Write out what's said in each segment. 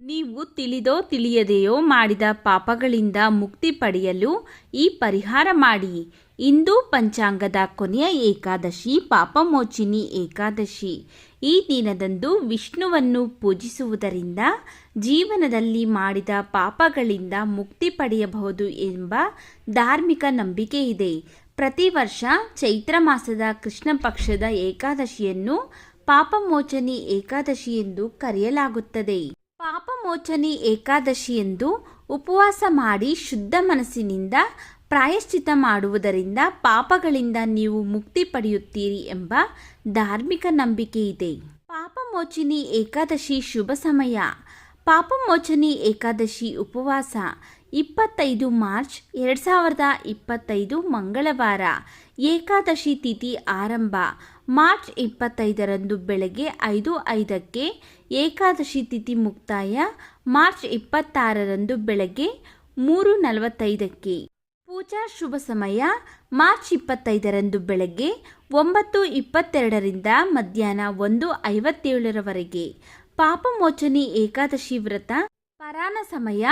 ನೀವು ತಿಳಿದೋ ತಿಳಿಯದೆಯೋ ಮಾಡಿದ ಪಾಪಗಳಿಂದ ಮುಕ್ತಿ ಪಡೆಯಲು ಈ ಪರಿಹಾರ ಮಾಡಿ. ಇಂದು ಪಂಚಾಂಗದ ಕೊನೆಯ ಏಕಾದಶಿ ಪಾಪಮೋಚಿನಿ ಏಕಾದಶಿ. ಈ ದಿನದಂದು ವಿಷ್ಣುವನ್ನು ಪೂಜಿಸುವುದರಿಂದ ಜೀವನದಲ್ಲಿ ಮಾಡಿದ ಪಾಪಗಳಿಂದ ಮುಕ್ತಿ ಪಡೆಯಬಹುದು ಎಂಬ ಧಾರ್ಮಿಕ ನಂಬಿಕೆ ಇದೆ. ಪ್ರತಿ ವರ್ಷ ಚೈತ್ರ ಮಾಸದ ಕೃಷ್ಣ ಪಕ್ಷದ ಏಕಾದಶಿಯನ್ನು ಪಾಪಮೋಚನಿ ಏಕಾದಶಿ ಎಂದು ಕರೆಯಲಾಗುತ್ತದೆ. ಪಾಪಮೋಚನಿ ಏಕಾದಶಿಯಂದು ಉಪವಾಸ ಮಾಡಿ ಶುದ್ಧ ಮನಸ್ಸಿನಿಂದ ಪ್ರಾಯಶ್ಚಿತ ಮಾಡುವುದರಿಂದ ಪಾಪಗಳಿಂದ ನೀವು ಮುಕ್ತಿ ಪಡೆಯುತ್ತೀರಿ ಎಂಬ ಧಾರ್ಮಿಕ ನಂಬಿಕೆ ಇದೆ. ಪಾಪಮೋಚಿನಿ ಏಕಾದಶಿ ಶುಭ ಸಮಯ. ಪಾಪಮೋಚನಿ ಏಕಾದಶಿ ಉಪವಾಸ, ಇಪ್ಪತ್ತೈದು ಮಾರ್ಚ್ ಎರಡು ಸಾವಿರದ ಇಪ್ಪತ್ತೈದು ಮಂಗಳವಾರ, ಏಕಾದಶಿ ತಿಥಿ ಆರಂಭ, ಮಾರ್ಚ್ ಇಪ್ಪತ್ತೈದರಂದು ಬೆಳಗ್ಗೆ ಐದು ಐದಕ್ಕೆ, ಏಕಾದಶಿ ತಿಥಿ ಮುಕ್ತಾಯ, ಮಾರ್ಚ್ ಇಪ್ಪತ್ತಾರರಂದು ಬೆಳಗ್ಗೆ ಮೂರು ನಲವತ್ತೈದಕ್ಕೆ. ಪೂಜಾ ಶುಭ ಸಮಯ, ಮಾರ್ಚ್ ಇಪ್ಪತ್ತೈದರಂದು ಬೆಳಗ್ಗೆ ಒಂಬತ್ತು ಇಪ್ಪತ್ತೆರಡರಿಂದ ಮಧ್ಯಾಹ್ನ ಒಂದು ಐವತ್ತೇಳರವರೆಗೆ. ಪಾಪಮೋಚನಿ ಏಕಾದಶಿ ವ್ರತ ಪರಾನ ಸಮಯ,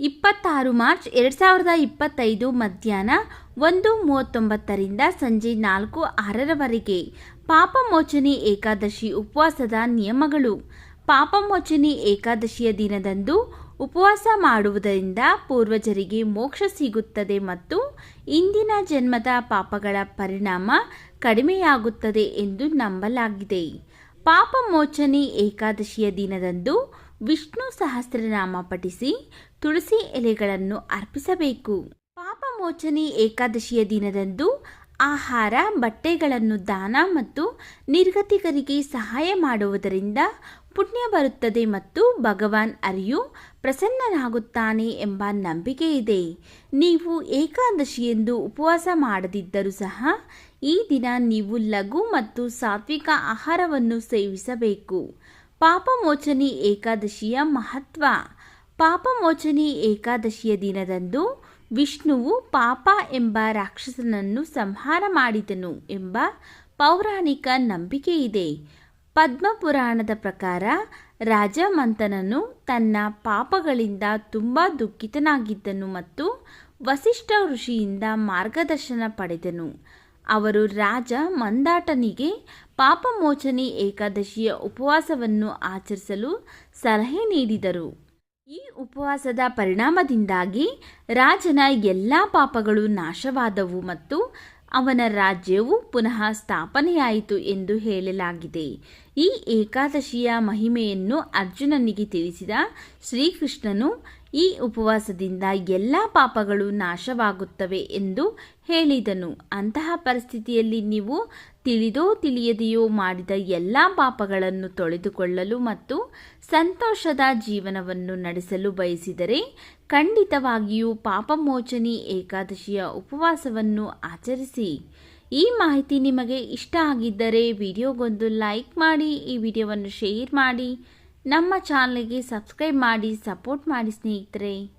ಇಪ್ಪತ್ತಾರು ಮಾರ್ಚ್ ಎರಡು ಸಾವಿರದ ಇಪ್ಪತ್ತೈದು ಮಧ್ಯಾಹ್ನ ಒಂದು ಮೂವತ್ತೊಂಬತ್ತರಿಂದ ಸಂಜೆ ನಾಲ್ಕು ಆರರವರೆಗೆ. ಪಾಪಮೋಚನಿ ಏಕಾದಶಿ ಉಪವಾಸದ ನಿಯಮಗಳು. ಪಾಪಮೋಚನಿ ಏಕಾದಶಿಯ ದಿನದಂದು ಉಪವಾಸ ಮಾಡುವುದರಿಂದ ಪೂರ್ವಜರಿಗೆ ಮೋಕ್ಷ ಸಿಗುತ್ತದೆ ಮತ್ತು ಇಂದಿನ ಜನ್ಮದ ಪಾಪಗಳ ಪರಿಣಾಮ ಕಡಿಮೆಯಾಗುತ್ತದೆ ಎಂದು ನಂಬಲಾಗಿದೆ. ಪಾಪಮೋಚನಿ ಏಕಾದಶಿಯ ದಿನದಂದು ವಿಷ್ಣು ಸಹಸ್ರನಾಮ ಪಠಿಸಿ ತುಳಸಿ ಎಲೆಗಳನ್ನು ಅರ್ಪಿಸಬೇಕು. ಪಾಪಮೋಚನಿ ಏಕಾದಶಿಯ ದಿನದಂದು ಆಹಾರ, ಬಟ್ಟೆಗಳನ್ನು ದಾನ ಮತ್ತು ನಿರ್ಗತಿಕರಿಗೆ ಸಹಾಯ ಮಾಡುವುದರಿಂದ ಪುಣ್ಯ ಬರುತ್ತದೆ ಮತ್ತು ಭಗವಾನ್ ಅರಿಯು ಪ್ರಸನ್ನನಾಗುತ್ತಾನೆ ಎಂಬ ನಂಬಿಕೆ ಇದೆ ನೀವು ಏಕಾದಶಿಯೆಂದು ಉಪವಾಸ ಮಾಡದಿದ್ದರೂ ಸಹ ಈ ದಿನ ನೀವು ಲಘು ಮತ್ತು ಸಾತ್ವಿಕ ಆಹಾರವನ್ನು ಸೇವಿಸಬೇಕು. ಪಾಪಮೋಚನಿ ಏಕಾದಶಿಯ ಮಹತ್ವ. ಪಾಪಮೋಚನಿ ಏಕಾದಶಿಯ ದಿನದಂದು ವಿಷ್ಣುವು ಪಾಪ ಎಂಬ ರಾಕ್ಷಸನನ್ನು ಸಂಹಾರ ಮಾಡಿದನು ಎಂಬ ಪೌರಾಣಿಕ ನಂಬಿಕೆ ಇದೆ ಪದ್ಮಪುರಾಣದ ಪ್ರಕಾರ ರಾಜ ಮಂಥನನು ತನ್ನ ಪಾಪಗಳಿಂದ ತುಂಬ ದುಃಖಿತನಾಗಿದ್ದನು ಮತ್ತು ವಸಿಷ್ಠ ಋಷಿಯಿಂದ ಮಾರ್ಗದರ್ಶನ ಪಡೆದನು. ಅವರು ರಾಜ ಮಂದಾಟನಿಗೆ ಪಾಪಮೋಚನೆ ಏಕಾದಶಿಯ ಉಪವಾಸವನ್ನು ಆಚರಿಸಲು ಸಲಹೆ ನೀಡಿದರು. ಈ ಉಪವಾಸದ ಪರಿಣಾಮದಿಂದಾಗಿ ರಾಜನ ಎಲ್ಲ ಪಾಪಗಳು ನಾಶವಾದವು ಮತ್ತು ಅವನ ರಾಜ್ಯವು ಪುನಃ ಸ್ಥಾಪನೆಯಾಯಿತು ಎಂದು ಹೇಳಲಾಗಿದೆ. ಈ ಏಕಾದಶಿಯ ಮಹಿಮೆಯನ್ನು ಅರ್ಜುನನಿಗೆ ತಿಳಿಸಿದ ಶ್ರೀಕೃಷ್ಣನು ಈ ಉಪವಾಸದಿಂದ ಎಲ್ಲ ಪಾಪಗಳು ನಾಶವಾಗುತ್ತವೆ ಎಂದು ಹೇಳಿದನು. ಅಂತಹ ಪರಿಸ್ಥಿತಿಯಲ್ಲಿ ನೀವು ತಿಳಿದೋ ತಿಳಿಯದೆಯೋ ಮಾಡಿದ ಎಲ್ಲ ಪಾಪಗಳನ್ನು ತೊಳೆದುಕೊಳ್ಳಲು ಮತ್ತು ಸಂತೋಷದ ಜೀವನವನ್ನು ನಡೆಸಲು ಬಯಸಿದರೆ ಖಂಡಿತವಾಗಿಯೂ ಪಾಪಮೋಚನಿ ಏಕಾದಶಿಯ ಉಪವಾಸವನ್ನು ಆಚರಿಸಿ. ಈ ಮಾಹಿತಿ ನಿಮಗೆ ಇಷ್ಟ ಆಗಿದ್ದರೆ ವಿಡಿಯೋಗೊಂದು ಲೈಕ್ ಮಾಡಿ, ಈ ವಿಡಿಯೋವನ್ನು ಶೇರ್ ಮಾಡಿ, ನಮ್ಮ ಚಾನಲ್ಗೆ ಸಬ್ಸ್ಕ್ರೈಬ್ ಮಾಡಿ, ಸಪೋರ್ಟ್ ಮಾಡಿ ಸ್ನೇಹಿತರೆ.